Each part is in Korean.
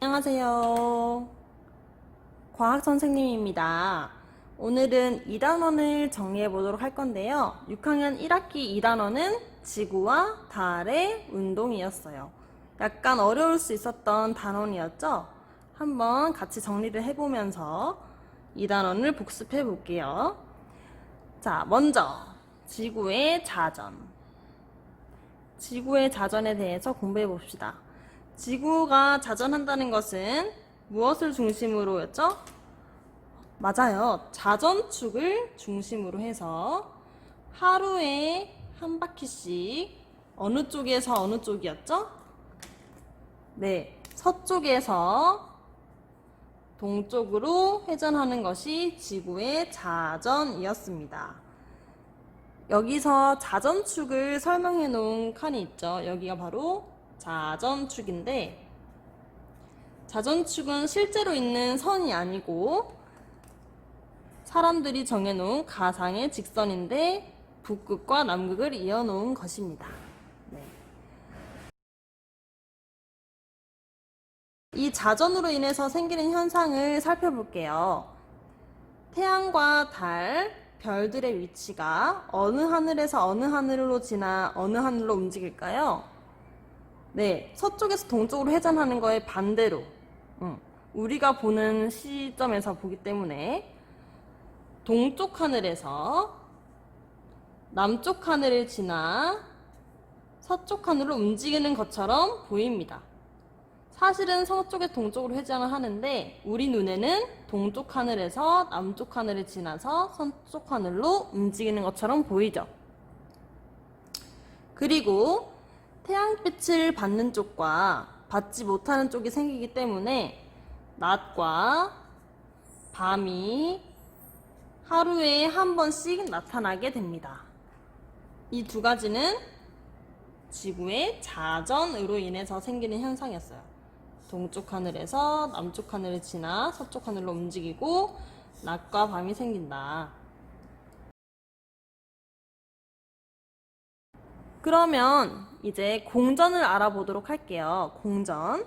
안녕하세요. 과학 선생님입니다. 오늘은 2단원을 정리해 보도록 할 건데요. 6학년 1학기 2단원은 지구와 달의 운동이었어요. 약간 어려울 수 있었던 단원이었죠? 한번 같이 정리를 해보면서 2단원을 복습해 볼게요. 자, 먼저 지구의 자전. 지구의 자전에 대해서 공부해 봅시다. 지구가 자전한다는 것은 무엇을 중심으로였죠? 맞아요. 자전축을 중심으로 해서 하루에 한 바퀴씩 어느 쪽에서 어느 쪽이었죠? 네. 서쪽에서 동쪽으로 회전하는 것이 지구의 자전이었습니다. 여기서 자전축을 설명해 놓은 칸이 있죠. 여기가 바로 자전축인데, 자전축은 실제로 있는 선이 아니고, 사람들이 정해놓은 가상의 직선인데, 북극과 남극을 이어놓은 것입니다. 네. 이 자전으로 인해서 생기는 현상을 살펴볼게요. 태양과 달, 별들의 위치가 어느 하늘에서 어느 하늘로 지나 어느 하늘로 움직일까요? 네, 서쪽에서 동쪽으로 회전하는 거에 반대로 음, 우리가 보는 시점에서 보기 때문에 동쪽 하늘에서 남쪽 하늘을 지나 서쪽 하늘로 움직이는 것처럼 보입니다. 사실은 서쪽에서 동쪽으로 회전을 하는데 우리 눈에는 동쪽 하늘에서 남쪽 하늘을 지나서 서쪽 하늘로 움직이는 것처럼 보이죠. 그리고 태양빛을 받는 쪽과 받지 못하는 쪽이 생기기 때문에 낮과 밤이 하루에 한 번씩 나타나게 됩니다. 이 두 가지는 지구의 자전으로 인해서 생기는 현상이었어요. 동쪽 하늘에서 남쪽 하늘을 지나 서쪽 하늘로 움직이고 낮과 밤이 생긴다. 그러면 이제 공전을 알아보도록 할게요. 공전.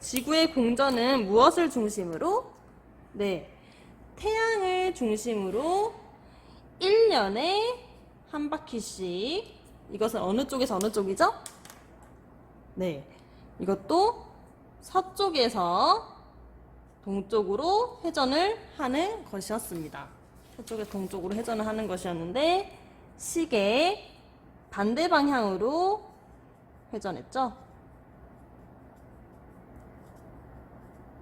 지구의 공전은 무엇을 중심으로? 네. 태양을 중심으로 1년에 한 바퀴씩 이것은 어느 쪽에서 어느 쪽이죠? 네. 이것도 서쪽에서 동쪽으로 회전을 하는 것이었습니다. 서쪽에서 동쪽으로 회전을 하는 것이었는데 시계 반대 방향으로 회전했죠.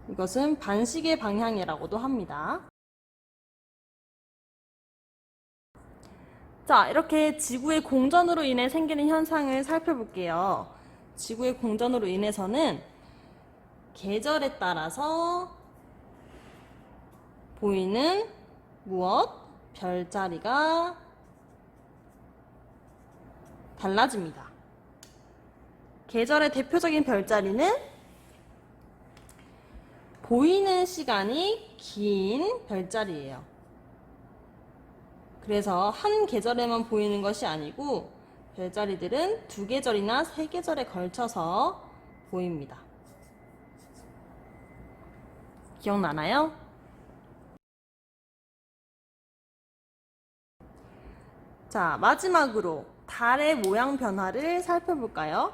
이것은 반시계 방향이라고도 합니다. 자, 이렇게 지구의 공전으로 인해 생기는 현상을 살펴볼게요. 지구의 공전으로 인해서는 계절에 따라서 보이는 무엇? 별자리가 달라집니다. 계절의 대표적인 별자리는 보이는 시간이 긴 별자리예요. 그래서 한 계절에만 보이는 것이 아니고 별자리들은 두 계절이나 세 계절에 걸쳐서 보입니다. 기억나나요? 자, 마지막으로 달의 모양 변화를 살펴볼까요?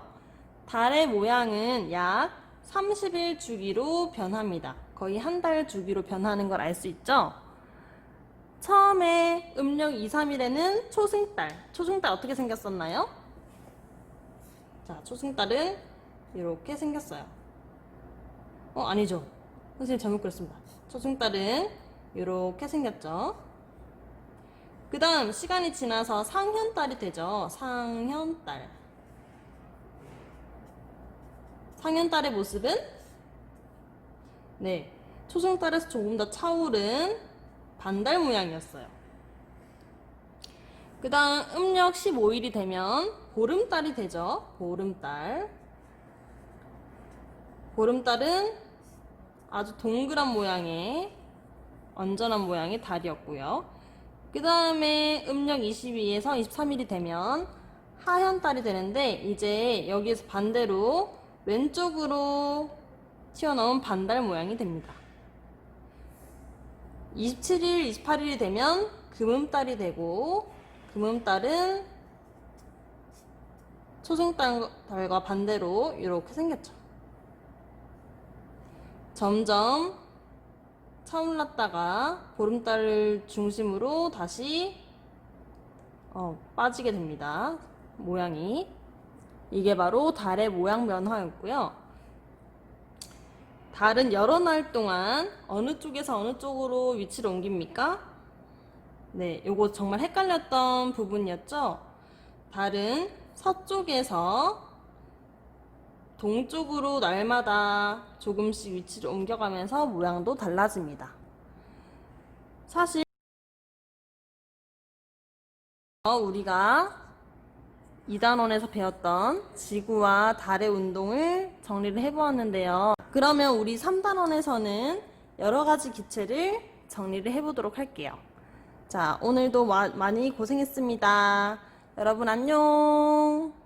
달의 모양은 약 30일 주기로 변합니다. 거의 한 달 주기로 변하는 걸 알 수 있죠? 처음에 음력 2, 3일에는 초승달. 초승달 어떻게 생겼었나요? 자, 초승달은 이렇게 생겼어요. 어, 아니죠. 선생님 잘못 그렸습니다. 초승달은 이렇게 생겼죠. 그 다음 시간이 지나서 상현달이 되죠. 상현달. 상현달의 모습은 네 초승달에서 조금 더 차오른 반달 모양이었어요. 그 다음 음력 15일이 되면 보름달이 되죠. 보름달. 보름달은 아주 동그란 모양의 언전한 모양의 달이었고요. 그 다음에 음력 22에서 23일이 되면 하현달이 되는데 이제 여기에서 반대로 왼쪽으로 튀어나온 반달 모양이 됩니다. 27일, 28일이 되면 금음달이 되고 금음달은 초승달과 반대로 이렇게 생겼죠. 점점 차올랐다가 보름달을 중심으로 다시 어, 빠지게 됩니다. 모양이. 이게 바로 달의 모양 변화였고요. 달은 여러 날 동안 어느 쪽에서 어느 쪽으로 위치를 옮깁니까? 네, 요거 정말 헷갈렸던 부분이었죠? 달은 서쪽에서 동쪽으로 날마다 조금씩 위치를 옮겨가면서 모양도 달라집니다. 사실 어, 우리가 2단원에서 배웠던 지구와 달의 운동을 정리를 해보았는데요. 그러면 우리 3단원에서는 여러 가지 기체를 정리를 해보도록 할게요. 자, 오늘도 마- 많이 고생했습니다. 여러분 안녕!